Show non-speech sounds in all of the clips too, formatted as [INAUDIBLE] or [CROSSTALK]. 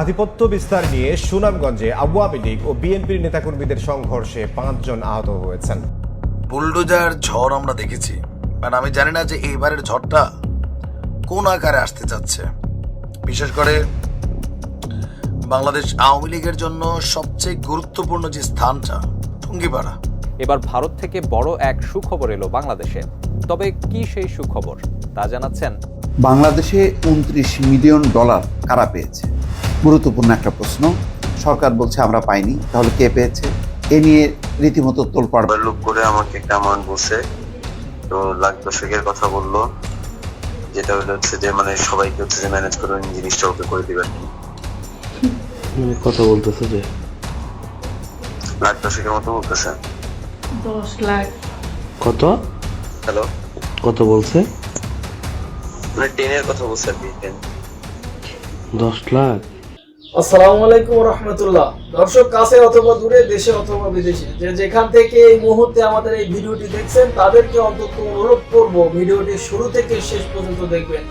আধিপত্য বিস্তার নিয়ে সুনামগঞ্জে আওয়ামী লীগ ও বিএনপির নেতাকর্মীদের সংঘর্ষে পাঁচজন আহত হয়েছেন। বুলডোজার ঝড় আমরা দেখেছি। বাট আমি জানি না যে এইবারের ঝড়টা কোন আকারে আসতে যাচ্ছে বিশেষ করে বাংলাদেশ আওয়ামী লীগের জন্য সবচেয়ে গুরুত্বপূর্ণ যে স্থানটা টুঙ্গিপাড়া। এবার ভারত থেকে বড় এক সুখবর এলো বাংলাদেশে। তবে কি সেই সুখবর তা জানাচ্ছেন বাংলাদেশে উনত্রিশ মিলিয়ন ডলার কারা পেয়েছে? গুরুত্বপূর্ণ একটা প্রশ্ন। সরকার বলছে আমরা পাইনি তাহলে কে পেয়েছে? এ নিয়ে রীতিমতো তোলপাড়। লোক করে আমাকে একটা অ্যামাউন্ট বলছে। তো লাখ দশেকের কথা বলল। যেটা হলো হচ্ছে যে মানে সবাইকে হচ্ছে যে ম্যানেজ করে উনি জিনিসটা ওকে করে দিবেন মানে কথা বলতেছে যে? লাখ দশেকের মতো বলতেছে। দশ লাখ। কত? হ্যালো। কত বলছে? মানে টেনের কথা বলছে আর কি টেন দশ লাখ। আসসালামু আলাইকুম রহমতুল্লাহ। দর্শক, কাছে অথবা দূরে, দেশে অথবা বিদেশে, যে যেখান থেকে এই মুহূর্তে আমাদের এই ভিডিওটি দেখছেন, তাদেরকে অন্তত অনুরোধ করব ভিডিওটি শুরু থেকে শেষ পর্যন্ত দেখবেন।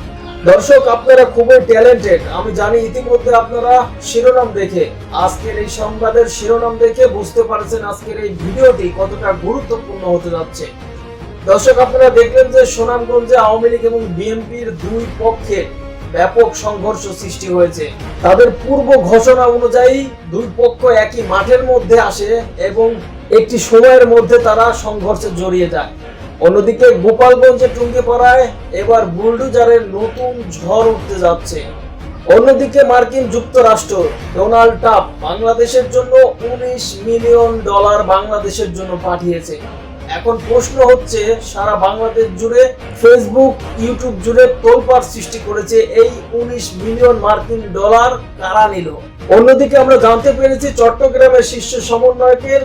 দর্শক, আপনারা খুবই ট্যালেন্টেড আমি জানি ইতিমধ্যে আপনারা শিরোনাম দেখে, আজকের এই সংবাদের শিরোনাম দেখে বুঝতে পারছেন আজকের এই ভিডিওটি কতটা গুরুত্বপূর্ণ হতে যাচ্ছে। দর্শক, আপনারা দেখলেন যে সুনামগঞ্জে আওয়ামী লীগ এবং বিএনপির দুই পক্ষে ব্যাপক সংঘর্ষ সৃষ্টি হয়েছে। তাদের পূর্ব ঘোষণা অনুযায়ী দুই পক্ষ একই মাঠের মধ্যে আসে এবং একটি সময়ের মধ্যে তারা সংঘর্ষে জড়িয়ে যায়। অন্যদিকে গোপালগঞ্জে টুঙ্গিপাড়ায় এবার বুলডোজারের নতুন ঝড় উঠতে যাচ্ছে। অন্যদিকে মার্কিন যুক্তরাষ্ট্র ডোনাল্ড ট্রাম্প বাংলাদেশের জন্য উনিশ মিলিয়ন ডলার বাংলাদেশের জন্য পাঠিয়েছে। এখন প্রশ্ন হচ্ছে, সারা বাংলাদেশ জুড়ে ফেসবুক ইউটিউব জুড়ে তোলপাড় সৃষ্টি করেছে এই উনিশ মিলিয়ন মার্কিন ডলার কারা নিল? অন্যদিকে আমরা জানতে পেরেছি চট্টগ্রামের শীর্ষ সমন্বয়কের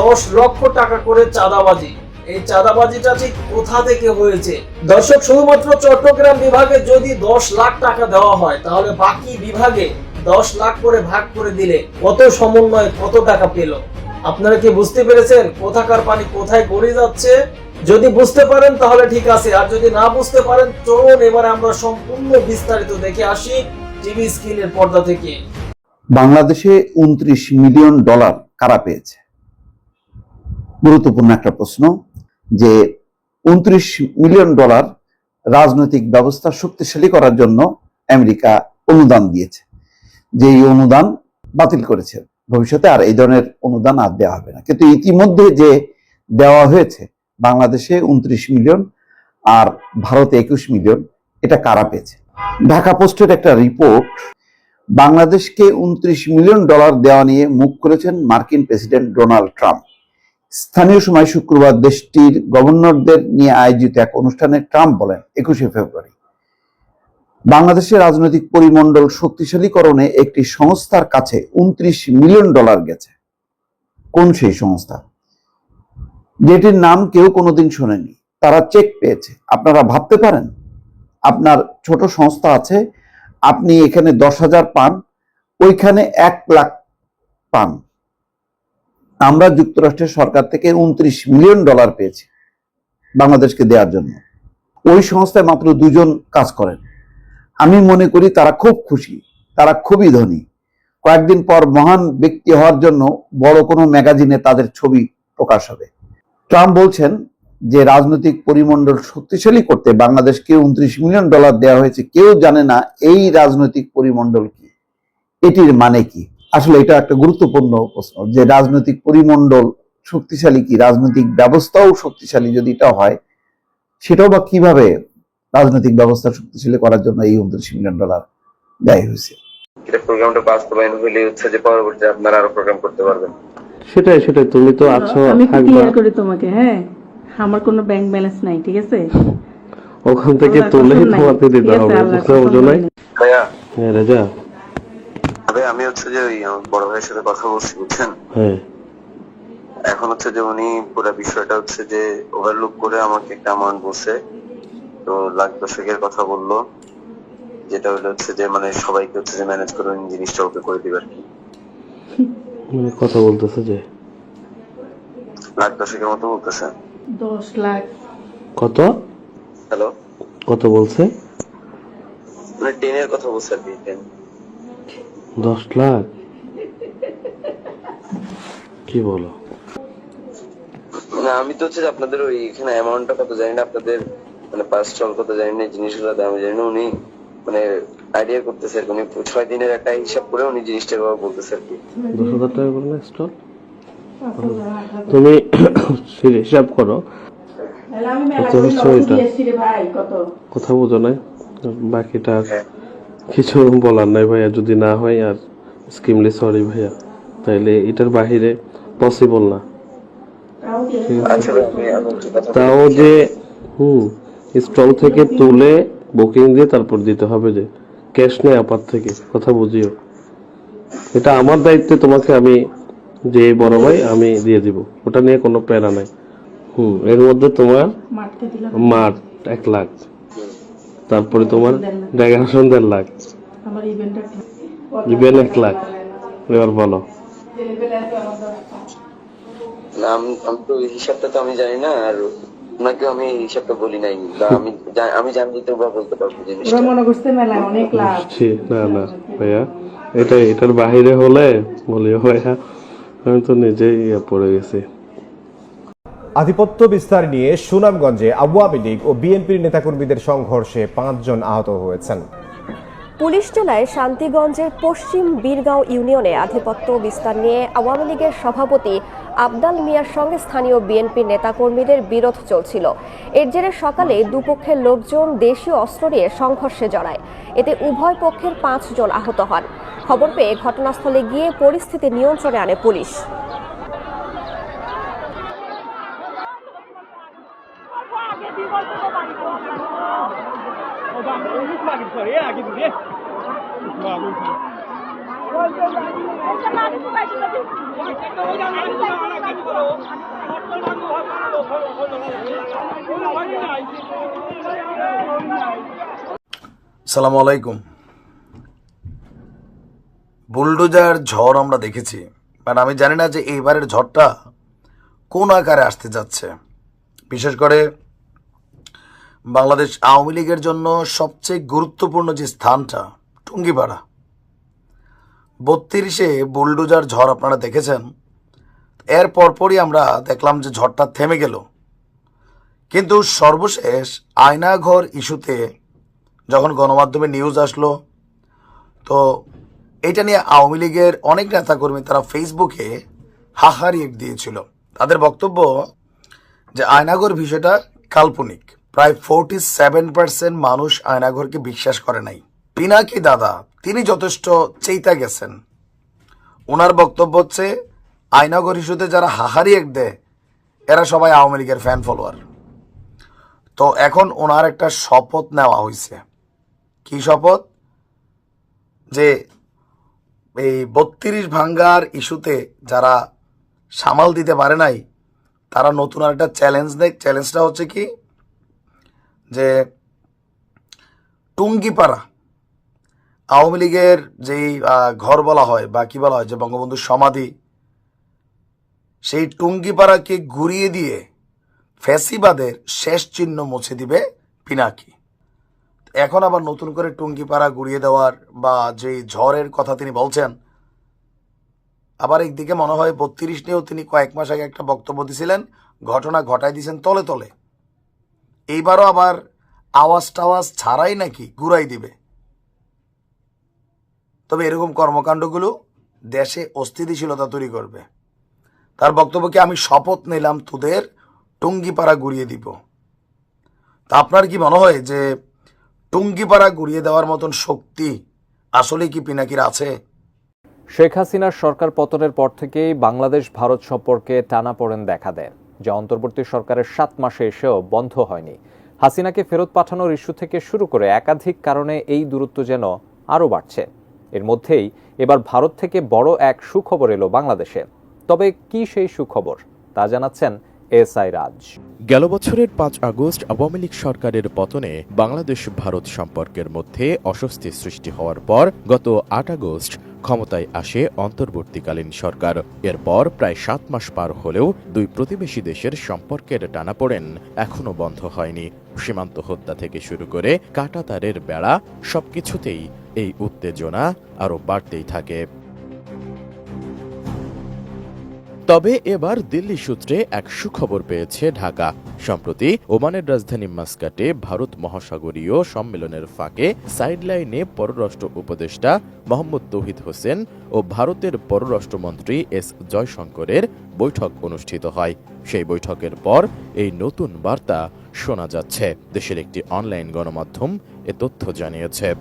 দশ লক্ষ টাকা করে চাঁদাবাজি। এই চাঁদাবাজিটা ঠিক কোথা থেকে হয়েছে? দর্শক, শুধুমাত্র চট্টগ্রাম বিভাগে যদি দশ লাখ টাকা দেওয়া হয়, তাহলে বাকি বিভাগে দশ লাখ করে ভাগ করে দিলে কত সমন্বয়, কত টাকা পেল? আপনারা কি বুঝতে পেরেছেন কোথাকার পানি কোথায় গড়িয়ে যাচ্ছে? যদি বুঝতে পারেন তাহলে ঠিক আছে, আর যদি না বুঝতে পারেন, চলুন এবারে আমরা সম্পূর্ণ বিস্তারিত দেখে আসি টিভি স্ক্রিনের পর্দা থেকে। বাংলাদেশে উনত্রিশ মিলিয়ন ডলার কারা পেয়েছে? গুরুত্বপূর্ণ একটা প্রশ্ন যে উনত্রিশ মিলিয়ন ডলার রাজনৈতিক ব্যবস্থা শক্তিশালী করার জন্য আমেরিকা অনুদান দিয়েছে। যে এই অনুদান বাতিল করেছে। ভবিষ্যতে আর এই ধরনের অনুদান আর দেওয়া হবে না। কিন্তু ইতিমধ্যে যে দেওয়া হয়েছে, বাংলাদেশে উনত্রিশ মিলিয়ন আর ভারতে একুশ মিলিয়ন, এটা কারা পেয়েছে? ঢাকা পোস্টের একটা রিপোর্ট, বাংলাদেশকে উনত্রিশ মিলিয়ন ডলার দেওয়া নিয়ে মুখ করেছেন মার্কিন প্রেসিডেন্ট ডোনাল্ড ট্রাম্প। স্থানীয় সময় শুক্রবার দেশটির গভর্নরদের নিয়ে আয়োজিত এক অনুষ্ঠানে ট্রাম্প বলেন, একুশে ফেব্রুয়ারি। বাংলাদেশের রাজনৈতিক পরিমণ্ডল শক্তিশালীকরণে একটি সংস্থার কাছে উনত্রিশ মিলিয়ন ডলার গেছে। কোন সেই সংস্থা? যেটির নাম কেউ কোনোদিন শোনেনি। তারা চেক পেয়েছে। আপনারা ভাবতে পারেন, আপনার ছোট সংস্থা আছে, আপনি এখানে দশ হাজার পান, ওইখানে এক লাখ পান। আমরা যুক্তরাষ্ট্রের সরকার থেকে উনত্রিশ মিলিয়ন ডলার পেয়েছি বাংলাদেশকে দেওয়ার জন্য। ওই সংস্থায় মাত্র দুজন কাজ করেন। আমি মনে করি তারা খুব খুশি, তারা খুবই ধনী। কয়েকদিন পর মহান ব্যক্তি হওয়ার জন্য বড় কোনো ম্যাগাজিনে তাদের ছবি প্রকাশ হবে। ট্রাম্প বলছেন যে রাজনৈতিক পরিমণ্ডল শক্তিশালী করতে বাংলাদেশকে উনত্রিশ মিলিয়ন ডলার দেওয়া হয়েছে, কেউ জানে না এই রাজনৈতিক পরিমণ্ডল কি, এটির মানে কি। আসলে এটা একটা গুরুত্বপূর্ণ প্রশ্ন, যে রাজনৈতিক পরিমণ্ডল শক্তিশালী কি, রাজনৈতিক ব্যবস্থাও শক্তিশালী যদি এটা হয়, সেটাও বা কীভাবে রাজনৈতিক ব্যবস্থা শক্তিশালী করার জন্য এই উনত্রিশ মিলিয়ন ডলার ব্যয় হয়েছে। এটা প্রোগ্রামটা বাস্তবায়ন হইলে হচ্ছে যে পরবর্তীতে আপনারা আরও প্রোগ্রাম করতে পারবেন। সেটাই সেটাই তুমি তো আছো আমি ক্লিয়ার করি তোমাকে হ্যাঁ? আমার কোনো ব্যাংক ব্যালেন্স নাই ঠিক আছে? ওখান থেকে নাই। তোমাকে দিতে হবে বুঝতে নাই। হ্যাঁ রেজা। ভাই আমি হচ্ছে যে ওই বড় ভাইয়ের সাথে কথা বলছি বুঝছেন? হ্যাঁ। এখন হচ্ছে যে উনি পুরো বিষয়টা হচ্ছে যে ওভারলুক করে আমাকে একটা অ্যামাউন্ট বলছে। তো লাখ দশকের কথা বলল যেটা হলো হচ্ছে যে মানে সবাইকে হচ্ছে যে ম্যানেজ করে জিনিসটা ওকে করে দিবেন মানে কথা বলতেছে যে? লাখ দশেকের মতো বলতেছে। দশ লাখ। কত? হ্যালো? কত বলছে? মানে টেনের কথা বলছে আর কি টেন দশ লাখ? কি বলো? না আমি তো হচ্ছে আপনাদের ওই এখানে অ্যামাউন্টটা কত জানি না আপনাদের মানে পাস চল কত জানি না জিনিসগুলো দাম জানি না উনি মানে আইডিয়া করতেছে আর উনি ছয় দিনের একটা হিসাব করে উনি জিনিসটার কথা বলতেছে আর কি। দশ হাজার টাকা করে না স্টল তুমি [COUGHS] হিসাব করো। আমি মেলা করে দিয়েছি রে ভাই কত? কথা বোঝো নাই বাকিটা হ্যাঁ। কিছু বলার নাই ভাইয়া যদি না হয় আর স্কিমলি সরি ভাইয়া। তাইলে এটার বাহিরে পসিবল না। আচ্ছা আমি আমি কথা। তাও যে হুম। স্টল থেকে তুলে বুকিং দিয়ে তারপর দিতে হবে যে ক্যাশ নেই আপাত থেকে কথা বুঝিও। এটা আমার দায়িত্বে তোমাকে আমি যে বড় ভাই আমি দিয়ে দিব। ওটা নিয়ে কোনো প্যারা নাই। হুম এর মধ্যে তোমার মাঠ এক লাখ। তারপরে তোমার ডেকারেশন দেড় লাখ। আমার ইভেন এক লাখ। এবার বলো। আমি তো হিসাবটা তো আমি জানি না আর ওনাকে আমি হিসাবটা বলি নাই। আমি আমি জানলে তো বা বলতে পারব জিনিসটা। মনে করছে মেলায় অনেক লাভ। না না ভাইয়া। এটা এটার বাহিরে হলে বলিও ভাইয়া আমি তো নিজেই ইয়ে পড়ে গেছি। আধিপত্য বিস্তার নিয়ে সুনামগঞ্জে আওয়ামী লীগ ও বিএনপির নেতাকর্মীদের সংঘর্ষে পাঁচজন আহত হয়েছেন। পুলিশ জেলায় শান্তিগঞ্জের পশ্চিম বীরগাঁও ইউনিয়নে আধিপত্য বিস্তার নিয়ে আওয়ামী লীগের সভাপতি আবদাল মিয়ার সঙ্গে স্থানীয় বিএনপি নেতাকর্মীদের বিরোধ চলছিল। এর জেরে সকালে দুপক্ষের লোকজন দেশীয় অস্ত্র নিয়ে সংঘর্ষে জড়ায়। এতে উভয় পক্ষের পাঁচজন আহত হন। খবর পেয়ে ঘটনাস্থলে গিয়ে পরিস্থিতি নিয়ন্ত্রণে আনে পুলিশ। সালাম আলাইকুম। বুলডোজার ঝড় আমরা দেখেছি। বাট আমি জানি না যে এইবারের ঝড়টা কোন আকারে আসতে যাচ্ছে। বিশেষ করে বাংলাদেশ আওয়ামী লীগের জন্য সবচেয়ে গুরুত্বপূর্ণ যে স্থানটা, টুঙ্গিপাড়া। বত্রিশে বুলডোজার ঝড় আপনারা দেখেছেন। এর পরপরই আমরা দেখলাম যে ঝড়টা থেমে গেল। কিন্তু সর্বশেষ আয়নাঘর ইস্যুতে যখন গণমাধ্যমে নিউজ আসলো, তো এটা নিয়ে আওয়ামী লীগের অনেক নেতাকর্মী তারা ফেসবুকে হাহারিয়েক দিয়েছিল। তাদের বক্তব্য যে আয়নাগর বিষয়টা কাল্পনিক। প্রায় ফোরটি সেভেন পার্সেন্ট মানুষ আয়নাগরকে বিশ্বাস করে নাই। পিনাকি দাদা, তিনি যথেষ্ট চেইতা গেছেন। ওনার বক্তব্য হচ্ছে আয়নাগর ইস্যুতে যারা হাহারিয়েক দেয় এরা সবাই আওয়ামী লীগের ফ্যান ফলোয়ার তো এখন ওনার একটা শপথ নেওয়া হয়েছে কি শপথ? যে এই বত্রিশ ভাঙ্গার ইস্যুতে যারা সামাল দিতে পারে নাই, তারা নতুন আর একটা চ্যালেঞ্জ দেয় চ্যালেঞ্জটা হচ্ছে কি? যে টুঙ্গিপাড়া আওয়ামী লীগের যেই ঘর বলা হয় বা কি বলা হয়, যে বঙ্গবন্ধুর সমাধি, সেই টুঙ্গিপাড়াকে ঘুরিয়ে দিয়ে ফ্যাসিবাদের শেষ চিহ্ন মুছে দিবে পিনাকি। এখন আবার নতুন করে টুঙ্গিপাড়া ঘুরিয়ে দেওয়ার বা যে ঝড়ের কথা তিনি বলছেন, আবার একদিকে মনে হয় বত্রিশ নিয়েও তিনি কয়েক মাস আগে একটা বক্তব্য দিয়েছিলেন ঘটনা ঘটাই দিয়েছেন তলে তলে। এইবারও আবার আওয়াজ টাওয়াজ ছাড়াই নাকি ঘুরাই দিবে। তবে এরকম কর্মকাণ্ডগুলো দেশে অস্থিতিশীলতা তৈরি করবে। তার বক্তব্যকে আমি শপথ নিলাম তোদের টুঙ্গিপাড়া ঘুরিয়ে দিব। তা আপনার কি মনে হয় যে টুঙ্গিপাড়া ঘুরিয়ে দেওয়ার মতন শক্তি আসলে কি পিনাকির আছে? শেখ হাসিনার সরকার পতনের পর থেকেই বাংলাদেশ ভারত সম্পর্কে টানাপোড়েন দেখা দেয়, যা অন্তর্বর্তী সরকারের সাত মাসে এসেও বন্ধ হয়নি। হাসিনাকে ফেরত পাঠানোর ইস্যু থেকে শুরু করে একাধিক কারণে এই দূরত্ব যেন আরও বাড়ছে। এর মধ্যেই এবার ভারত থেকে বড় এক সুখবর এলো বাংলাদেশে। তবে কি সেই সুখবর তা জানাচ্ছেন এস আই রাজ। গেল বছরের পাঁচ আগস্ট আওয়ামী লীগ সরকারের পতনে বাংলাদেশ ভারত সম্পর্কের মধ্যে অস্বস্তি সৃষ্টি হওয়ার পর গত আট আগস্ট ক্ষমতায় আসে অন্তর্বর্তীকালীন সরকার। এরপর প্রায় সাত মাস পার হলেও দুই প্রতিবেশী দেশের সম্পর্কের টানাপোড়েন এখনও বন্ধ হয়নি। সীমান্ত হত্যা থেকে শুরু করে কাটাতারের বেড়া সবকিছুতেই এই উত্তেজনা আরও বাড়তেই থাকে। তবে এবার দিল্লি সূত্রে এক সুখবর পেয়েছে ঢাকা। সম্প্রতি ওমানের রাজধানী মাস্কাটে ভারত মহাসাগরীয় সম্মেলনের ফাঁকে সাইডলাইনে পররাষ্ট্র উপদেষ্টা মোহাম্মদ তৌহিদ হোসেন ও ভারতের পররাষ্ট্রমন্ত্রী এস জয়শঙ্করের বৈঠক অনুষ্ঠিত হয়। সেই বৈঠকের পর এই নতুন বার্তা শোনা যাচ্ছে। দেশের একটি অনলাইন গণমাধ্যম এ তথ্য জানিয়েছে।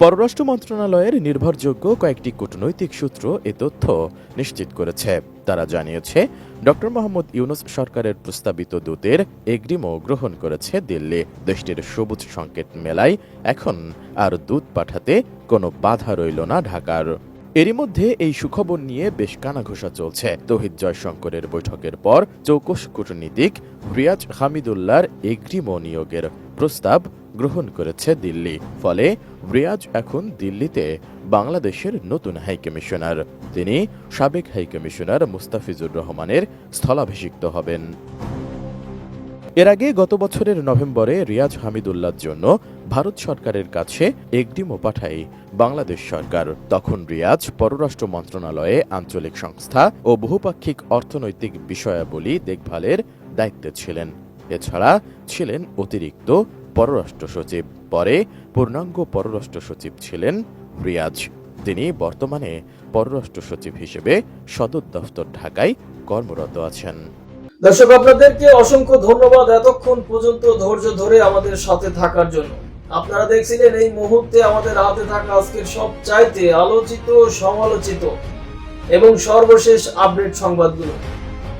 পররাষ্ট্র মন্ত্রণালয়ের নির্ভরযোগ্য কয়েকটি কূটনৈতিক সূত্র এ তথ্য নিশ্চিত করেছে। তারা জানিয়েছে, ডক্টর মোহাম্মদ ইউনুস সরকারের প্রস্তাবিত দূতের এগ্রিমো গ্রহণ করেছে দিল্লি। দেশটির সবুজ সংকেত মেলায় এখন আর দূত পাঠাতে কোনো বাধা রইল না ঢাকার। এরই মধ্যে এই সুখবর নিয়ে বেশ কানাঘোষা চলছে। তহিদ জয়শঙ্করের বৈঠকের পর চৌকস কূটনীতিক রিয়াজ হামিদুল্লাহর এগ্রিমো নিয়োগের প্রস্তাব গ্রহণ করেছে দিল্লি। ফলে রিয়াজ এখন দিল্লিতে বাংলাদেশের নতুন হাইকমিশনার তিনি সাবেক হাইকমিশনার মুস্তাফিজুর রহমানের স্থলাভিষিক্ত হবেন। এর আগে গত বছরের নভেম্বরে রিয়াজ হামিদুল্লাহর জন্য ভারত সরকারের কাছে এগ্রিমো পাঠায় বাংলাদেশ সরকার। তখন রিয়াজ পররাষ্ট্র মন্ত্রণালয়ে আঞ্চলিক সংস্থা ও বহুপাক্ষিক অর্থনৈতিক বিষয়াবলী দেখভালের দায়িত্বে ছিলেন। এছাড়া ছিলেন অতিরিক্ত পররাষ্ট্র সচিব পরে পূর্ণাঙ্গ পররাষ্ট্র সচিব ছিলেন রিয়াজ। তিনি বর্তমানে পররাষ্ট্র সচিব হিসেবে সদর দফতর ঢাকায় কর্মরত আছেন। দর্শক, আপনাদেরকে অসংখ্য ধন্যবাদ এতক্ষণ পর্যন্ত ধৈর্য ধরে আমাদের সাথে থাকার জন্য। আপনারা দেখছিলেন এই মুহূর্তে আমাদের হাতে থাকা আজকের সব চাইতে আলোচিত, সমালোচিত এবং সর্বশেষ আপডেট সংবাদগুলো।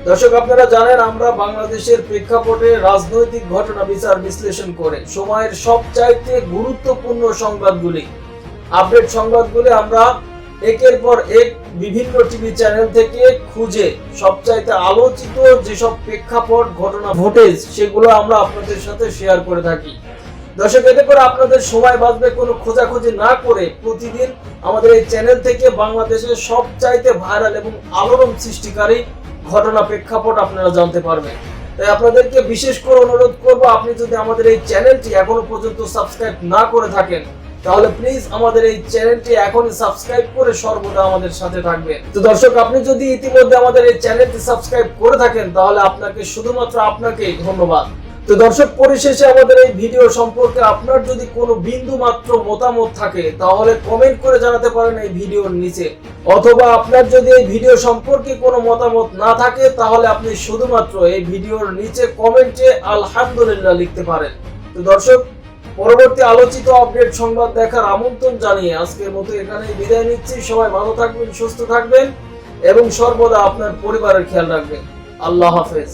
দর্শক, আপনারা জানেন, আমরা বাংলাদেশের প্রেক্ষাপটে রাজনৈতিক ঘটনা বিচার বিশ্লেষণ করে সময়ের সব চাইতে গুরুত্বপূর্ণ সংবাদগুলি, আপডেট সংবাদগুলি আমরা একের পর এক বিভিন্ন টিভি চ্যানেল থেকে খুঁজে সবচাইতে আলোচিত যেসব প্রেক্ষাপট, ঘটনা ফুটেজ, সেগুলো আমরা আপনাদের সাথে শেয়ার করে থাকি। দর্শক, এতে করে আপনাদের সময় বাঁচবে কোনো খোঁজাখুঁজি না করে প্রতিদিন আমাদের এই চ্যানেল থেকে বাংলাদেশের সবচাইতে ভাইরাল এবং আলোড়ন সৃষ্টিকারী ঘটনা প্রেক্ষাপট আপনারা জানতে পারবেন। তাই আপনাদেরকে বিশেষ করে অনুরোধ করব, আপনি যদি আমাদের এই চ্যানেলটি এখনও পর্যন্ত সাবস্ক্রাইব না করে থাকেন, তাহলে প্লিজ আমাদের এই চ্যানেলটি এখনই সাবস্ক্রাইব করে সর্বদা আমাদের সাথে থাকবেন। তো দর্শক, আপনি যদি ইতিমধ্যে আমাদের এই চ্যানেলটি সাবস্ক্রাইব করে থাকেন, তাহলে আপনাকে শুধুমাত্র আপনাকেই ধন্যবাদ। তো দর্শক, পরিশেষে আমাদের এই ভিডিও সম্পর্কে আপনার যদি কোনো বিন্দু মাত্র মতামত থাকে, তাহলে কমেন্ট করে জানাতে পারেন এই ভিডিওর নিচে। অথবা আপনার যদি এই ভিডিও সম্পর্কে কোনো মতামত না থাকে, তাহলে আপনি শুধুমাত্র এই ভিডিওর নিচে কমেন্টে আলহামদুলিল্লাহ লিখতে পারেন। তো দর্শক, পরবর্তী আলোচিত আপডেট সংবাদ দেখার আমন্ত্রণ জানিয়ে আজকের মতো এখানেই বিদায় নিচ্ছি। সবাই ভালো থাকবেন, সুস্থ থাকবেন এবং সর্বদা আপনার পরিবারের খেয়াল রাখবেন। আল্লাহ হাফেজ।